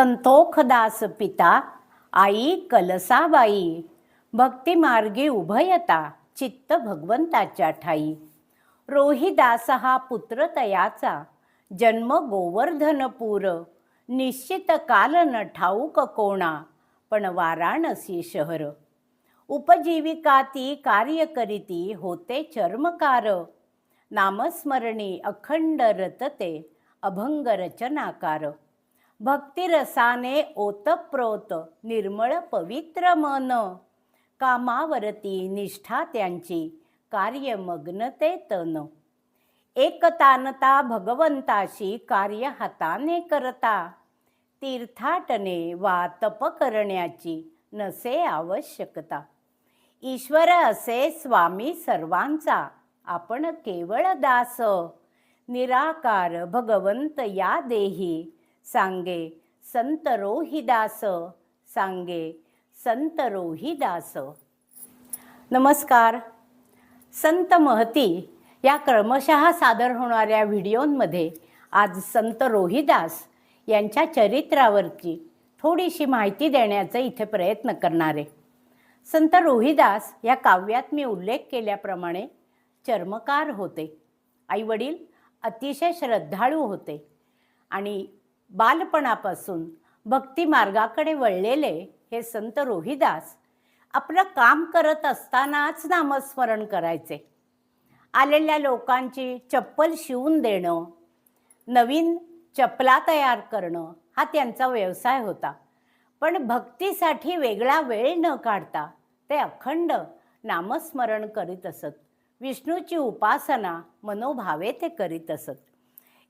संतोखदास पिता आई कलसाबाई भक्ती मार्गे उभयता चित्त भगवंताच्या ठाई. रोहिदास हा पुत्र तयाचा जन्म गोवर्धनपूर निश्चित काल न ठाऊक कोणा पण वाराणसी शहर. उपजीविका ती कार्य करीती होते चर्मकार. नामस्मरणी अखंड रतते अभंग रचनाकार भक्तिरसाने ओतप्रोत निर्मळ पवित्र मन. कामावरती निष्ठा त्यांची कार्यमग्नते तन. एकतानता भगवंताशी कार्य हाताने करता. तीर्थाटने वा तप करण्याची नसे आवश्यकता. ईश्वर असे स्वामी सर्वांचा आपण केवळ दास. निराकार भगवंत या देही सांगे संत रोहिदास सांगे संत रोहिदास. नमस्कार. संत महती या क्रमशः सादर होणाऱ्या व्हिडिओंमध्ये आज संत रोहिदास यांच्या चरित्रावरची थोडीशी माहिती देण्याचा इथे प्रयत्न करणार आहे. संत रोहिदास या काव्यात मी उल्लेख केल्याप्रमाणे चर्मकार होते. आईवडील अतिशय श्रद्धाळू होते आणि बालपणापासून भक्ती मार्गाकडे वळलेले हे संत रोहिदास आपलं काम करत असतानाच नामस्मरण करायचे. आलेल्या लोकांची चप्पल शिवून देणं नवीन चपला तयार करणं हा त्यांचा व्यवसाय होता. पण भक्तीसाठी वेगळा वेळ न काढता ते अखंड नामस्मरण करीत असत. विष्णूची उपासना मनोभावे ते करीत असत.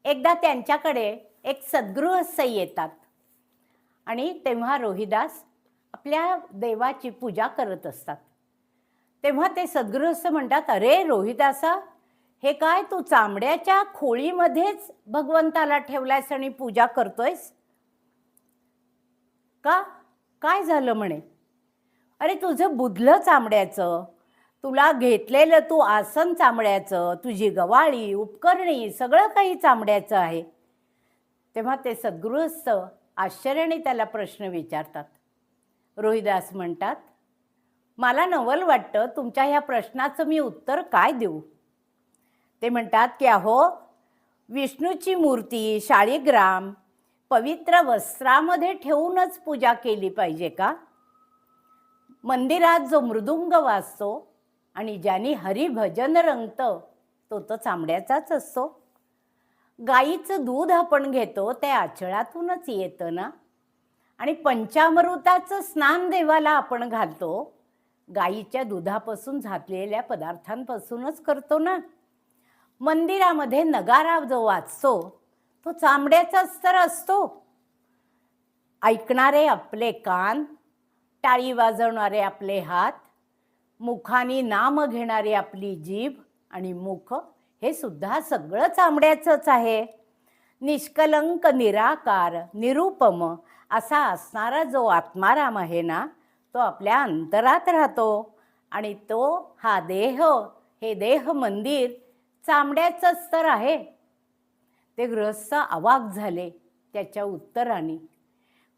एकदा त्यांच्याकडे एक सद्गृहस्थ येतात. आणि तेव्हा रोहिदास आपल्या देवाची पूजा करत असतात. तेव्हा ते सद्गृहस्थ म्हणतात अरे रोहिदासा हे काय तू चांबड्याच्या खोळीमध्येच भगवंताला ठेवलायस आणि पूजा करतोयस? का? काय झालं म्हणे? अरे तुझं बुधलं चांबड्याचं तुला घेतलेलं तू आसन चांबड्याचं तुझी गवाळी उपकरणी सगळं काही चांबड्याचं आहे. तेव्हा ते सद्गृहस्थ आश्चर्याने त्याला प्रश्न विचारतात. रोहिदास म्हणतात मला नवल वाटतं तुमच्या ह्या प्रश्नाचं मी उत्तर काय देऊ? ते म्हणतात की अहो विष्णूची मूर्ती शाळीग्राम पवित्र वस्त्रामध्ये ठेवूनच पूजा केली पाहिजे का? मंदिरात जो मृदुंग वाजतो आणि ज्याने हरिभजन रंगतं तो तर चांबड्याचाच असतो. गाईचं दूध आपण घेतो ते आचळातूनच येतं ना? आणि पंचामृताचं स्नान देवाला आपण घालतो गाईच्या दुधापासून झाकलेल्या पदार्थांपासूनच करतो ना? मंदिरामध्ये नगारा जो वाचतो तो चांबड्याचाच तर असतो. ऐकणारे आपले कान टाळी वाजवणारे आपले हात मुखाने नाम घेणारी आपली जीभ आणि मुख हे सुद्धा सगळं चांबड्याचंच आहे. निष्कलंक निराकार निरुपम असा असणारा जो आत्माराम आहे ना तो आपल्या अंतरात राहतो. आणि तो हा देह हे देह मंदिर चांबड्याचंच तर आहे. ते गृहस्थ अवाक झाले त्याच्या उत्तराने.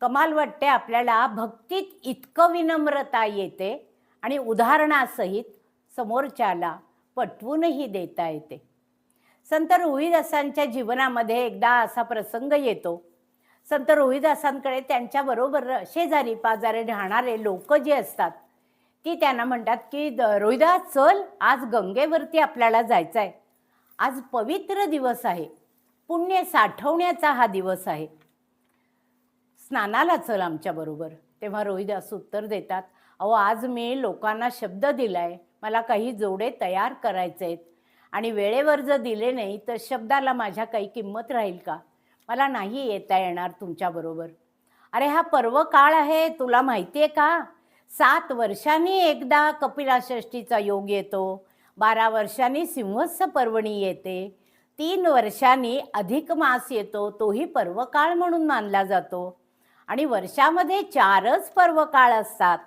कमाल वाटते आपल्याला भक्तीत इतकं विनम्रता येते. आणि उदाहरणासहित समोरच्याला पटवूनही देता येते. संत रोहिदासांच्या जीवनामध्ये एकदा असा प्रसंग येतो. संत रोहिदासांकडे त्यांच्याबरोबर शेजारी पाजारी राहणारे लोक जे असतात ती त्यांना म्हणतात की द- रोहिदास चल आज गंगेवरती आपल्याला जायचं आहे आज पवित्र दिवस आहे. पुण्य साठवण्याचा हा दिवस आहे. स्नानाला चल आमच्याबरोबर तेव्हा रोहिदास उत्तर देतात अहो आज मी लोकांना शब्द दिलाय मला काही जोडे तयार करायचे आहेत आणि वेळेवर जर दिले नाही तर शब्दाला माझ्या काही किंमत राहील का? मला नाही येता येणार तुमच्याबरोबर अरे हा पर्व काळ आहे तुला माहिती आहे का? सात वर्षांनी एकदा कपिलाषष्टीचा योग येतो. बारा वर्षांनी सिंहस्थ पर्वणी येते. तीन वर्षांनी अधिक मास येतो तोही पर्वकाळ म्हणून मानला जातो. आणि वर्षामध्ये चारच पर्वकाळ असतात.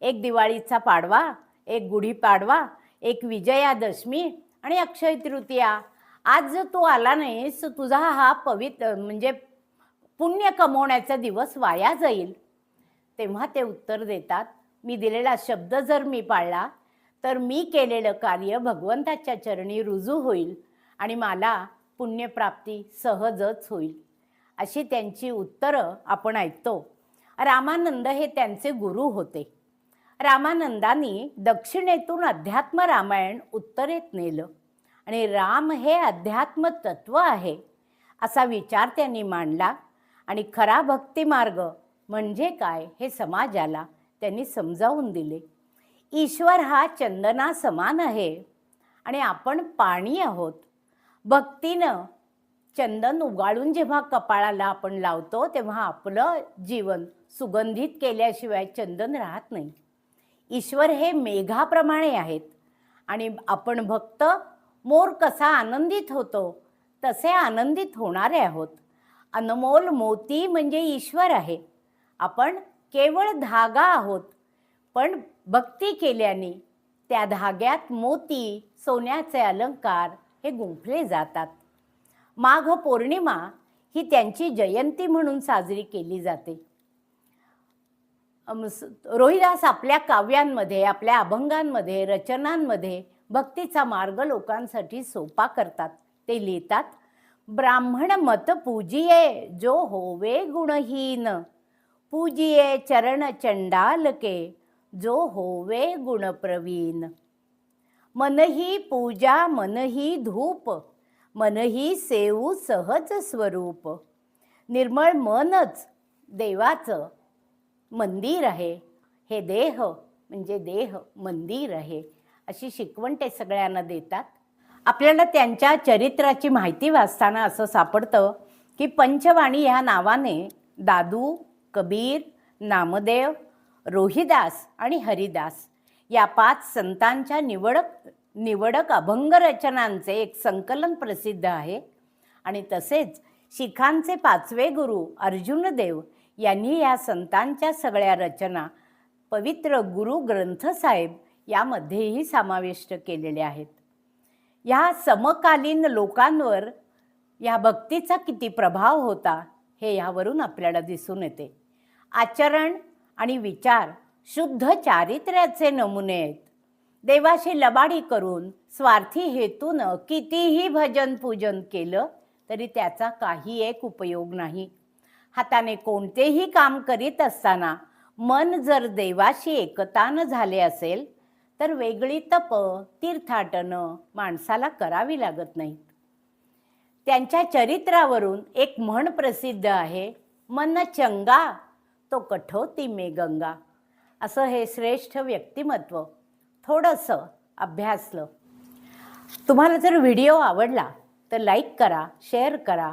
एक दिवाळीचा पाडवा एक गुढीपाडवा एक विजयादशमी आणि अक्षय तृतीया. आज जर तू आला नाहीस तर तुझा हा पवित्र म्हणजे पुण्य कमवण्याचा दिवस वाया जाईल. तेव्हा ते उत्तर देतात मी दिलेला शब्द जर मी पाळला तर मी केलेलं कार्य भगवंताच्या चरणी रुजू होईल आणि मला पुण्यप्राप्ती सहजच होईल. अशी त्यांची उत्तरं आपण ऐकतो. रामानंद हे त्यांचे गुरु होते. रामानंदांनी दक्षिणेतून अध्यात्म रामायण उत्तरेत नेलं. आणि राम हे अध्यात्म तत्व आहे असा विचार त्यांनी मांडला. आणि खरा भक्तिमार्ग म्हणजे काय हे समाजाला त्यांनी समजावून दिले. ईश्वर हा चंदना समान आहे आणि आपण पाणी आहोत. भक्तीनं चंदन उगाळून जेव्हा कपाळाला आपण लावतो तेव्हा आपलं जीवन सुगंधित केल्याशिवाय चंदन राहत नाही. ईश्वर हे मेघाप्रमाणे आहेत. आणि आपण भक्त मोर कसा आनंदित होतो तसे आनंदित होणारे आहोत. अनमोल मोती म्हणजे ईश्वर आहे. आपण केवळ धागा आहोत पण भक्ती केल्याने त्या धाग्यात मोती सोन्याचे अलंकार हे गुंफले जातात. माघ पौर्णिमा ही त्यांची जयंती म्हणून साजरी केली जाते. रोहिदास आपल्या काव्यांमध्ये आपल्या अभंगांमध्ये रचनांमध्ये भक्तीचा मार्ग लोकांसाठी सोपा करतात. ते लिहितात ब्राह्मण मत पूजिये जो होवे गुणहीन. पूजिये चरण चंडालके जो होवे गुणप्रवीण. मनही पूजा मनही धूप मनही सेवू सहज स्वरूप. निर्मळ मनच देवाचं मंदिर आहे. हे देह म्हणजे देह मंदिर आहे. अशी शिकवण ते सगळ्यांना देतात. आपल्याला त्यांच्या चरित्राची माहिती वाचताना असं सापडतं की पंचवाणी ह्या नावाने दादू कबीर नामदेव रोहिदास आणि हरिदास या पाच संतांच्या निवडक निवडक अभंग रचनांचे एक संकलन प्रसिद्ध आहे. आणि तसेच शिखांचे पाचवे गुरु अर्जुनदेव यांनी या संतांच्या सगळ्या रचना पवित्र गुरु ग्रंथ साहेब यामध्येही समाविष्ट केलेल्या आहेत. ह्या समकालीन लोकांवर या भक्तीचा किती प्रभाव होता हे यावरून आपल्याला दिसून येते. आचरण आणि विचार शुद्ध चारित्र्याचे नमुने आहेत. देवाशी लबाडी करून स्वार्थी हेतूनं कितीही भजन पूजन केलं तरी त्याचा काही एक उपयोग नाही. हाताने कोणतेही काम करीत असताना मन जर देवाशी एकतान झाले असेल तर वेगळी तप तीर्थाटनं माणसाला करावी लागत नाहीत. त्यांच्या चरित्रावरून एक म्हण प्रसिद्ध आहे मन चंगा तो कठोती मे गंगा. असं हे श्रेष्ठ व्यक्तिमत्व. थोडंसं अभ्यासलं. तुम्हाला जर व्हिडिओ आवडला तर लाईक करा शेअर करा